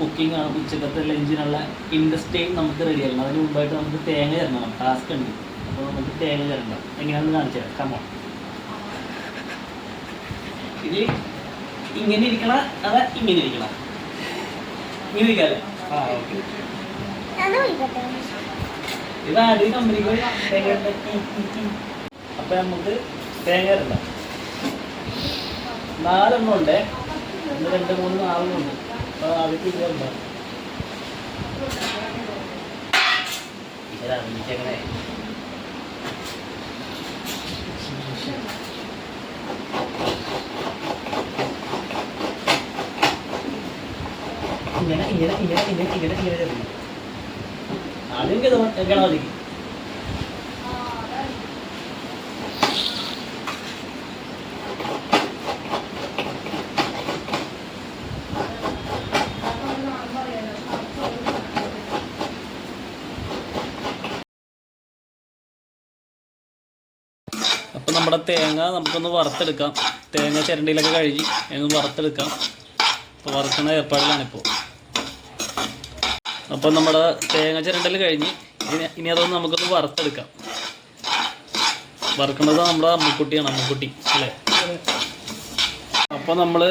Cooking ആണ് ഉച്ചക്കത്തെ ലഞ്ചിനുള്ള ഇൻഡസ്ട്രിയും നമുക്ക് റെഡി ആക്കണം. അതിന് മുമ്പായിട്ട് നമുക്ക് തേങ്ങ തരണം ടാസ്ക് ഉണ്ട്. അപ്പോൾ നമുക്ക് തേങ്ങ തരണം എങ്ങനെയാണെന്ന് കാണിച്ചു തരാം. കമോ ഇത് ഇങ്ങനെ ഇരിക്കണ അതാ ഇങ്ങനെ ഇരിക്കണം. ഇങ്ങനെ ഇരിക്കാല്ലേ ആ ഓക്കെ ഇത് ആദ്യം കമ്പനിക്ക് തേങ്ങ അപ്പൊ നമുക്ക് തേങ്ങ തരണ്ട നാലെണ്ണം ഉണ്ട്. ഒന്ന് രണ്ട് മൂന്ന് നാലെണ്ണം ഉണ്ട്. ഇങ്ങനെ ഇങ്ങനെ ഇങ്ങനെ ഇങ്ങനെ ഇങ്ങനെ ഇങ്ങനെ. ആദ്യം ഗണപതിക്ക് അപ്പം നമ്മുടെ തേങ്ങ നമുക്കൊന്ന് വറുത്തെടുക്കാം. തേങ്ങ ചിരണ്ടിയിലൊക്കെ കഴുകി ഒന്ന് വറുത്തെടുക്കാം. അപ്പോൾ വറുക്കുന്ന ഏർപ്പാടിലാണിപ്പോൾ അപ്പം നമ്മുടെ തേങ്ങ ചിരണ്ടൽ കഴിഞ്ഞ് ഇനി ഇനി അതൊന്ന് നമുക്കൊന്ന് വറുത്തെടുക്കാം. വറുക്കുന്നത് നമ്മുടെ അമ്മക്കുട്ടിയാണ് അമ്മക്കുട്ടി അല്ലേ? അപ്പോൾ നമ്മൾ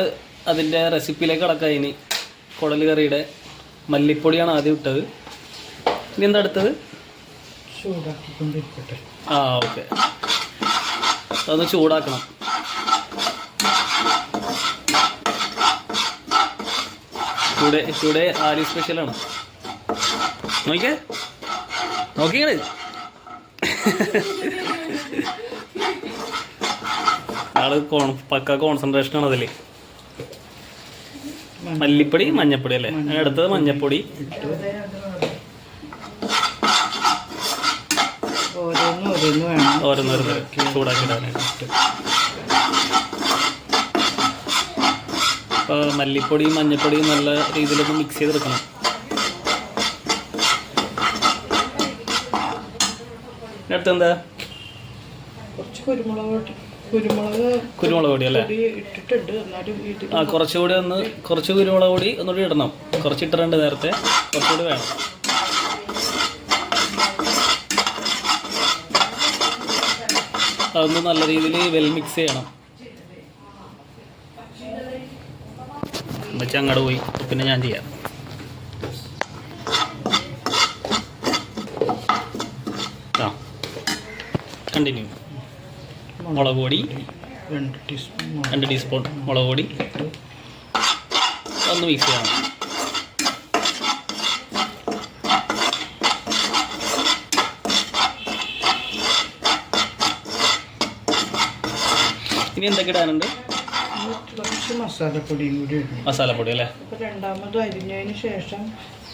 അതിന്റെ റെസിപ്പിയിലേക്ക് കടക്കാം ഇനി. കുടൽ കറിയുടെ മല്ലിപ്പൊടിയാണ് ആദ്യം ഇട്ടത്. ഇനി എന്താ അടുത്തത്? ആ ഓക്കെ. അതൊന്ന് ചൂടാക്കണം. ടുഡേ ടുഡേ ആലി സ്പെഷ്യലാണ് നോക്കിയേ? നോക്കിയാണ് ആൾ കോൺ പക്ക കോൺസെൻട്രേഷൻ ആണ് അതിൽ മല്ലിപ്പൊടി മഞ്ഞപ്പൊടി അല്ലേ? അടുത്തത് മഞ്ഞപ്പൊടി. ഓരോന്ന് വേണം. ഓരോന്നോരോന്ന് അപ്പോൾ മല്ലിപ്പൊടിയും മഞ്ഞപ്പൊടിയും നല്ല രീതിയിലൊന്ന് മിക്സ് ചെയ്തെടുക്കണം. അടുത്ത് എന്താ കുറച്ച് കുരുമുളക് പൊടി- കുരുമുളക് കുരുമുളക് പൊടി അല്ലേ? ഇട്ടിട്ടുണ്ട്. ആ കുറച്ചുകൂടി ഒന്ന് കുറച്ച് കുരുമുളക് പൊടി ഒന്നുകൂടി ഇടണം. കുറച്ച് ഇട്ടിട്ടുണ്ട് നേരത്തെ കുറച്ചുകൂടി വേണം. അതൊന്ന് നല്ല രീതിയിൽ വെൽ മിക്സ് ചെയ്യണം. വെച്ച് അങ്ങോട്ട് പോയി. പിന്നെ ഞാൻ ചെയ്യാം. ആ കണ്ടിന്യൂ മുളക് പൊടി. രണ്ട് ടീസ്പൂൺ രണ്ട് ടീസ്പൂൺ മുളക് പൊടി. ഒന്ന് മിക്സ് ചെയ്യണം. ഇനി എന്തൊക്കെ ഇടാനുണ്ട്? കുറച്ച് മസാലപ്പൊടിയും കൂടി മസാലപ്പൊടി അല്ലേ? അപ്പോൾ രണ്ടാമത് അരിഞ്ഞതിന് ശേഷം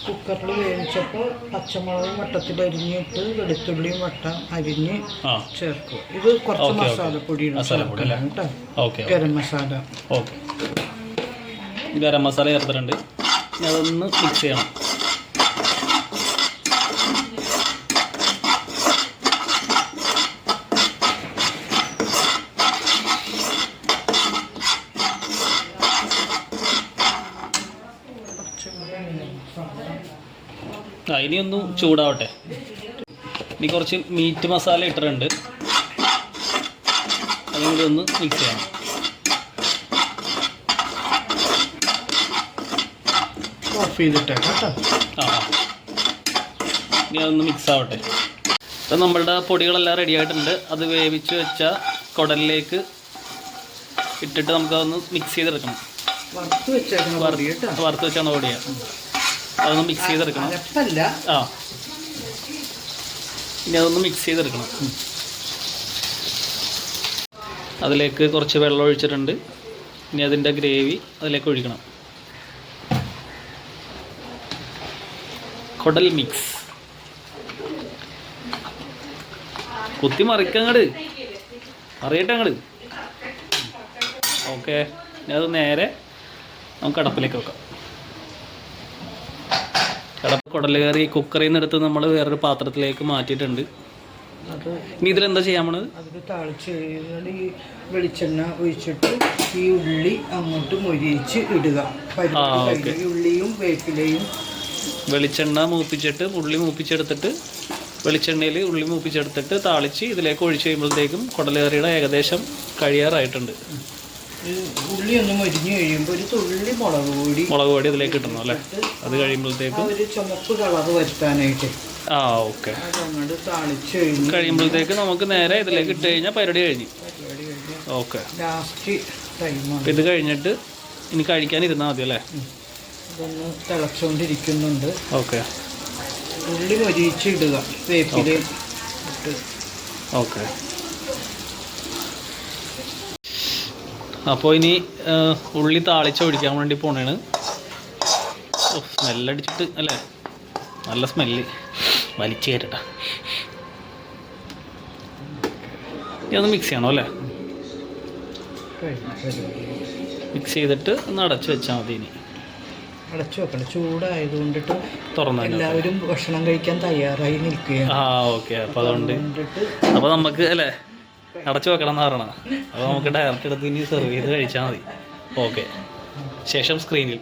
കുക്കറിൽ വേവിച്ചപ്പോൾ പച്ചമുളകും വട്ടത്തിൽ അരിഞ്ഞിട്ട് വെളുത്തുള്ളിയും വട്ടം അരിഞ്ഞ് ചേർക്കും. ഇത് കുറച്ച് മസാലപ്പൊടി അല്ലേ? കേട്ടോ. ഗരം മസാല. ഓക്കെ. ഗരം മസാല ചേർത്തിട്ടുണ്ട്. അതൊന്ന് മിക്സ് ചെയ്യണം. ആ ഇനി ഒന്ന് ചൂടാവട്ടെ. ഇനി കുറച്ച് മീറ്റ് മസാല ഇട്ടിട്ടുണ്ട്. അതും കൂടി ഒന്ന് മിക്സ് ചെയ്യണം. ഓഫ് ചെയ്തിട്ടേക്കാം കേട്ടോ. ആ. ഇനി അതൊന്ന് മിക്സ് ആവട്ടെ. ഇപ്പം നമ്മളുടെ പൊടികളെല്ലാം റെഡി ആയിട്ടുണ്ട്. അത് വേവിച്ച് വെച്ച കുടലിലേക്ക് ഇട്ടിട്ട് നമുക്കതൊന്ന് മിക്സ് ചെയ്തെടുക്കണം. വറുത്ത് വെച്ചാണ് പൊടിയാണ് അതൊന്ന് മിക്സ് ചെയ്തെടുക്കണം. അരപ്പല്ല. ആ. ഇനി അതൊന്ന് മിക്സ് ചെയ്തെടുക്കണം. അതിലേക്ക് കുറച്ച് വെള്ളം ഒഴിച്ചിട്ടുണ്ട്. ഇനി അതിന്റെ ഗ്രേവി അതിലേക്ക് ഒഴിക്കണം. കൊടൽ മിക്സ് കുത്തി മറിക്കങ്ങട് അറിയട്ടെ അങ്ങട്. ഓക്കെ. ഇനി അത് നേരെ നമുക്ക് അടപ്പിലേക്ക് വെക്കാം. കുടൽ കയറി കുക്കറിൽ നിന്ന് എടുത്ത് നമ്മൾ വേറൊരു പാത്രത്തിലേക്ക് മാറ്റിയിട്ടുണ്ട്. ഇനി ഇതിലെന്താ ചെയ്യാൻ പോണത് അതിൽ താളിച്ച് ഈ വെളിച്ചെണ്ണ ഒഴിച്ചിട്ട് ഈ ഉള്ളി അങ്ങോട്ട് മൊരിയിച്ച് ഇടുക. ഉള്ളിയും വേപ്പിലയും. വെളിച്ചെണ്ണ മൂപ്പിച്ചിട്ട് ഉള്ളി മൂപ്പിച്ചെടുത്തിട്ട് വെളിച്ചെണ്ണയിൽ ഉള്ളി മൂപ്പിച്ചെടുത്തിട്ട് താളിച്ച് ഇതിലേക്ക് ഒഴിച്ച് കഴിയുമ്പോഴത്തേക്കും കുടലേറിയുടെ ഏകദേശം കഴിയാറായിട്ടുണ്ട്. ഉള്ളി ഒന്ന് മരിഞ്ഞു കഴിയുമ്പോൾ ഒരു തുള്ളി മുളക് പൊടി മുളക് പൊടി അതിലേക്ക് ഇട്ടണം അല്ലേ? അത് കഴിയുമ്പോഴത്തേക്കും ഒരു ചുമപ്പ് കളർ വരുത്താനായിട്ട് ആ ഓക്കെ. അങ്ങോട്ട് താളിച്ച് കഴിഞ്ഞു കഴിയുമ്പോഴത്തേക്ക് നമുക്ക് നേരെ ഇതിലേക്ക് ഇട്ട് കഴിഞ്ഞാൽ പരിപാടി കഴിഞ്ഞു. ഓക്കെ. ലാസ്റ്റ് ടൈമാണ് ഇത് കഴിഞ്ഞിട്ട് ഇനി കഴിക്കാൻ ഇരുന്നാൽ മതി അല്ലേ? ഇതൊന്ന് തിളച്ചുകൊണ്ടിരിക്കുന്നുണ്ട് ഓക്കെ. ഉള്ളി മരിച്ചിടുക വേപ്പിലയും ഇട്ട്. ഓക്കെ. അപ്പോൾ ഇനി ഉള്ളി താളിച്ച് ഒഴിക്കാൻ വേണ്ടി പോണേണ്. സ്മെല്ലടിച്ചിട്ട് അല്ലേ? നല്ല സ്മെല്ല്. വലിച്ചു കയറ്റട്ടാ ഇനി ഒന്ന് മിക്സ് ചെയ്യണോ അല്ലേ? മിക്സ് ചെയ്തിട്ട് ഒന്ന് അടച്ച് വെച്ചാൽ മതി ഇനി. അടച്ചു വെക്കണം. ചൂടായതുകൊണ്ടിട്ട് തുറന്നു എല്ലാവരും ഭക്ഷണം കഴിക്കാൻ തയ്യാറായി നിൽക്കുകയാണ്. ആ ഓക്കെ. അപ്പോൾ അതുകൊണ്ട് അപ്പോൾ നമുക്ക് അല്ലേ? അടച്ചു വെക്കണം എന്ന് പറയണം അപ്പോൾ നമുക്ക് ഡയറക്റ്റ് എടുത്ത് ഇനി സെർവ് ചെയ്ത് കഴിച്ചാൽ മതി. ഓക്കെ ശേഷം സ്ക്രീനിൽ